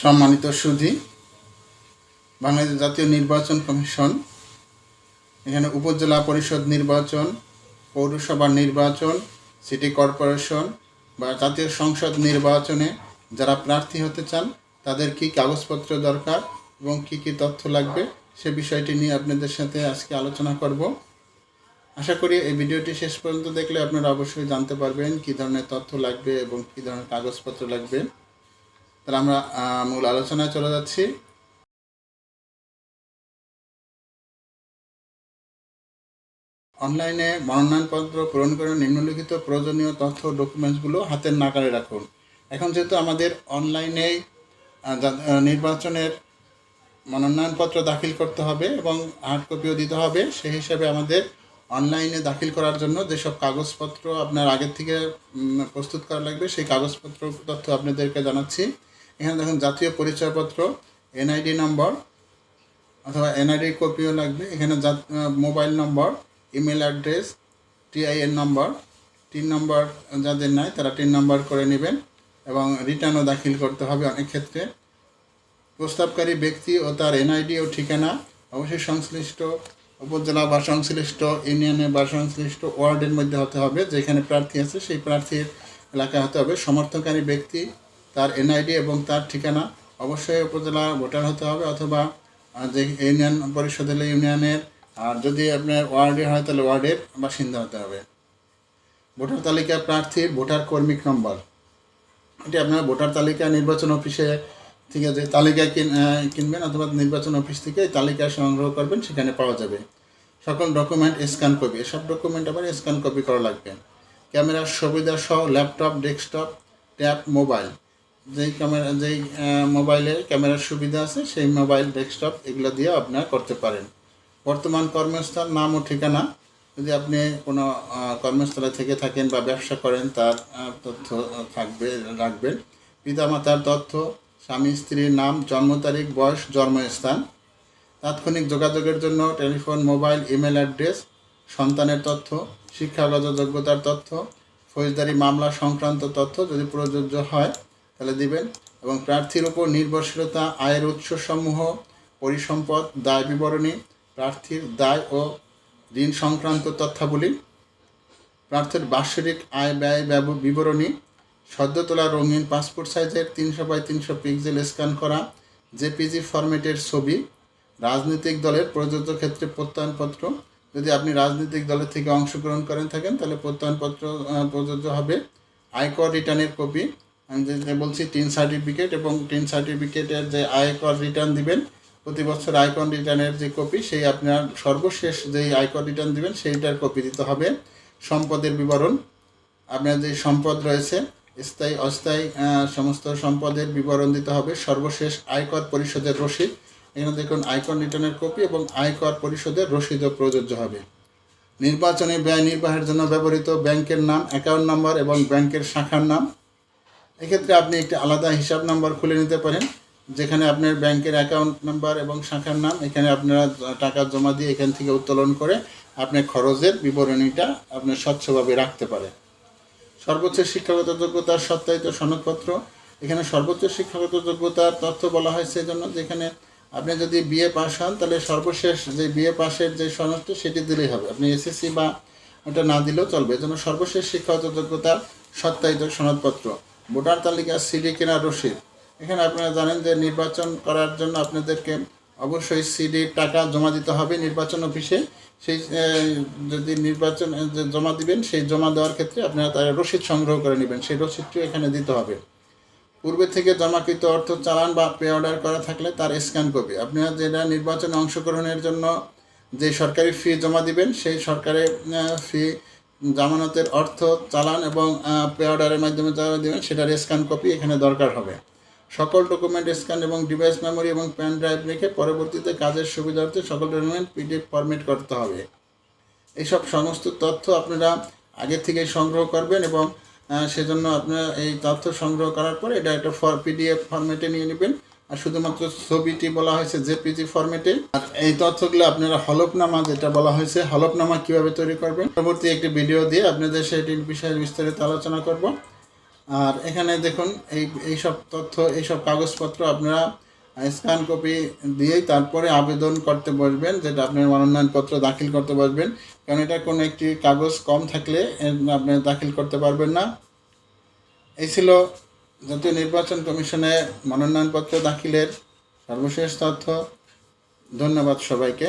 সম্মানিত সুধী, বাংলাদেশ জাতীয় নির্বাচন কমিশন, এখানে উপজেলা পরিষদ নির্বাচন, পৌরসভা নির্বাচন, সিটি কর্পোরেশন বা জাতীয় সংসদ নির্বাচনে যারা প্রার্থী হতে চান, তাদের কী কাগজপত্র দরকার এবং কী কী তথ্য লাগবে, সে বিষয়টি নিয়ে আপনাদের সাথে আজকে আলোচনা করব। আশা করি এই ভিডিওটি শেষ পর্যন্ত দেখলে আপনারা অবশ্যই জানতে পারবেন কী ধরনের তথ্য লাগবে এবং কী ধরনের কাগজপত্র লাগবে। তাহলে আমরা মূল আলোচনায় চলে যাচ্ছি। অনলাইনে মনোনয়নপত্র পূরণ করে নিম্নলিখিত প্রয়োজনীয় তথ্য ডকুমেন্টসগুলো হাতের নাগালে রাখুন। এখন যেহেতু আমাদের আহ, নির্বাচনের মনোনয়নপত্র দাখিল করতে হবে এবং হার্ড কপিও দিতে হবে সেই হিসাবে আমাদের অনলাইনে দাখিল করার জন্য যেসব কাগজপত্র আপনার আগের থেকে প্রস্তুত করা লাগবে সেই কাগজপত্র তথ্য আপনাদেরকে জানাচ্ছি। এখানে দেখুন জাতীয় পরিচয়পত্র এনআইডি নম্বর অথবা এনআইডি কপিও লাগবে। এখানে mobile number email address TIN number তিন নম্বর যাদের নাই তারা তিন নম্বর করে নেবেন এবং রিটার্নও দাখিল করতে হবে অনেক ক্ষেত্রে। প্রস্তাবকারী ব্যক্তি ও তার এনআইডি ও ঠিকানা, অবশ্যই সংশ্লিষ্ট উপজেলা বা সংশ্লিষ্ট ইউনিয়নে বা সংশ্লিষ্ট ওয়ার্ডের মধ্যে হতে হবে, যেখানে প্রার্থী আছে সেই প্রার্থীর এলাকায় হতে হবে। সমর্থনকারী ব্যক্তি তার এনআইডি এবং তার ঠিকানা অবশ্যই উপজেলা ভোটার হতে হবে অথবা যে ইউনিয়ন পরিষদ হলে ইউনিয়নের, আর যদি আপনার ওয়ার্ডে হয় তাহলে ওয়ার্ডের বাসিন্দা হতে হবে। ভোটার তালিকা প্রার্থীর ভোটার কর্মিক নম্বর। এটি আপনার ভোটার তালিকা নির্বাচন অফিসে থেকে যে তালিকা কিন- কিনবেন অথবা নির্বাচন অফিস থেকে তালিকা সংগ্রহ করবেন, সেখানে পাওয়া যাবে। সকল ডকুমেন্ট স্ক্যান কপি। এসব ডকুমেন্ট আবার স্ক্যান কপি করা লাগবে। ক্যামেরার সুবিধা সহ ল্যাপটপ, ডেস্কটপ, ট্যাব, মোবাইল। যেই ক্যামেরা যেই মোবাইলে ক্যামেরার সুবিধা আছে, সেই মোবাইল ডেস্কটপ এগুলো দিয়ে আপনারা করতে পারেন। বর্তমান কর্মস্থল নাম ও ঠিকানা, যদি আপনি কোনো কর্মস্থলে থেকে থাকেন বা ব্যবসা করেন, তার তথ্য থাকবে, রাখবেন। পিতামাতার তথ্য, স্বামী, স্ত্রীর নাম, জন্ম তারিখ, বয়স, জন্মস্থান। তাৎক্ষণিক যোগাযোগের জন্য টেলিফোন, মোবাইল, ইমেল অ্যাড্রেস, সন্তানের তথ্য, শিক্ষাগত যোগ্যতার তথ্য, ফৌজদারি মামলা সংক্রান্ত তথ্য যদি প্রযোজ্য হয় তাহলে দিবেন এবং প্রার্থীর উপর নির্ভরশীলতা, আয়ের উৎসসমূহ, পরিসম্পদ, দায় বিবরণী, প্রার্থীর দায় ও ঋণ সংক্রান্ত তথ্যাবলী, প্রার্থীর বাৎসরিক আয় ব্যয় বিবরণী, সদ্য তোলা রঙিন পাসপোর্ট সাইজের তিনশো বাই তিনশো পিক্সেল স্ক্যান করা, জেপিজি ফরম্যাটের ছবি, রাজনৈতিক দলের প্রযোজ্য ক্ষেত্রে প্রত্যয়নপত্র। যদি আপনি রাজনৈতিক দলের থেকে অংশগ্রহণ করেন থাকেন, তাহলে প্রত্যয়নপত্র প্রযোজ্য হবে। আয়কর রিটার্নের কপি বলছি টিন সার্টিফিকেট এবং টিন সার্টিফিকেটের যে আয়কর রিটার্ন দিবেন, প্রতি বছর আয়কর রিটার্নের যে কপি সেই আপনার সর্বশেষ যেই আয়কর রিটার্ন দিবেন, সেইটার কপি দিতে হবে। সম্পদের বিবরণ, আপনার যে সম্পদ রয়েছে, স্থায়ী, অস্থায়ী সমস্ত সম্পদের বিবরণ দিতে হবে। সর্বশেষ আয়কর পরিষদের রসিদ, এখানে দেখুন, আয়কর রিটার্নের কপি এবং আয়কর পরিষদের রসিদও প্রযোজ্য হবে। নির্বাচনে ব্যয় নির্বাহের জন্য ব্যবহৃত ব্যাংকের নাম অ্যাকাউন্ট নাম্বার এবং ব্যাংকের শাখার নাম এক্ষেত্রে আপনি একটি আলাদা হিসাব নাম্বার খুলে নিতে পারেন, যেখানে আপনার ব্যাংকের অ্যাকাউন্ট নাম্বার এবং শাখার নাম, এখানে আপনারা টাকা জমা দিয়ে এখান থেকে উত্তোলন করে আপনার খরচের বিবরণীটা আপনার স্বচ্ছভাবে রাখতে পারেন। সর্বোচ্চ শিক্ষাগত যোগ্যতার সত্যায়িত সনদপত্র, এখানে সর্বোচ্চ শিক্ষাগত যোগ্যতার তথ্য বলা হয়েছে জন্য যেখানে আপনি যদি বিএ পাস হন, তাহলে সর্বশেষ যে বিএ পাসের যে সনদটা, সেটি দিলেই হবে। আপনি এসএসসি বা ওটা না দিলেও চলবে। এজন্য সর্বশেষ শিক্ষাগত যোগ্যতার সত্যায়িত সনদপত্র। ভোটার তালিকা সিডি কেনার রসিদ। এখানে আপনারা জানেন যে নির্বাচন করার জন্য আপনাদেরকে অবশ্যই সিডির টাকা জমা দিতে হবে নির্বাচন অফিসে। সেই যদি নির্বাচন জমা দিবেন, সেই জমা দেওয়ার ক্ষেত্রে আপনারা তার রসিদ সংগ্রহ করে নেবেন। সেই রসিদটিও এখানে দিতে হবে। পূর্বে থেকে জমাকৃত অর্থ চালান বা পে অর্ডার করা থাকলে তার স্ক্যান কপি আপনারা যেটা নির্বাচনে অংশগ্রহণের জন্য যে সরকারি ফি জমা দিবেন, সেই সরকারি ফি জামানতের অর্থ চালান এবং পে অর্ডারের মাধ্যমে যারা দেবেন সেটার স্ক্যান কপি এখানে দরকার হবে। সকল ডকুমেন্ট স্ক্যান এবং ডিভাইস মেমোরি এবং পেন ড্রাইভ রেখে পরবর্তীতে কাজের সুবিধার্থে সকল ডকুমেন্ট পিডিএফ ফরম্যাট করতে হবে। এইসব সমস্ত তথ্য আপনারা আগে থেকেই সংগ্রহ করবেন এবং সেজন্য আপনারা এই তথ্য সংগ্রহ করার পরে এটা একটা ফর পিডিএফ ফরম্যাটে নিয়ে নেবেন। আর শুধুমাত্র ছবিটি বলা হয়েছে জেপিজি ফরম্যাটে আর এই তথ্যগুলো আপনারা হলফনামা যেটা বলা হয়েছে, হলফনামা কীভাবে তৈরি করবেন? পরবর্তী একটি ভিডিও দিয়ে আপনাদের সেটির বিষয়ে বিস্তারিত আলোচনা করব। আর এখানে দেখুন, এই, এইসব তথ্য, এইসব কাগজপত্র আপনারা স্ক্যান কপি দিয়েই তারপরে আবেদন করতে বসবেন, যেটা আপনার মনোনয়নপত্র দাখিল করতে বসবেন। কারণ এটা কোনো একটি কাগজ কম থাকলে আপনি দাখিল করতে পারবেন না। এই ছিল জাতীয় নির্বাচন কমিশনে মনোনয়নপত্র দাখিলের সর্বশেষ তথ্য। ধন্যবাদ সবাইকে।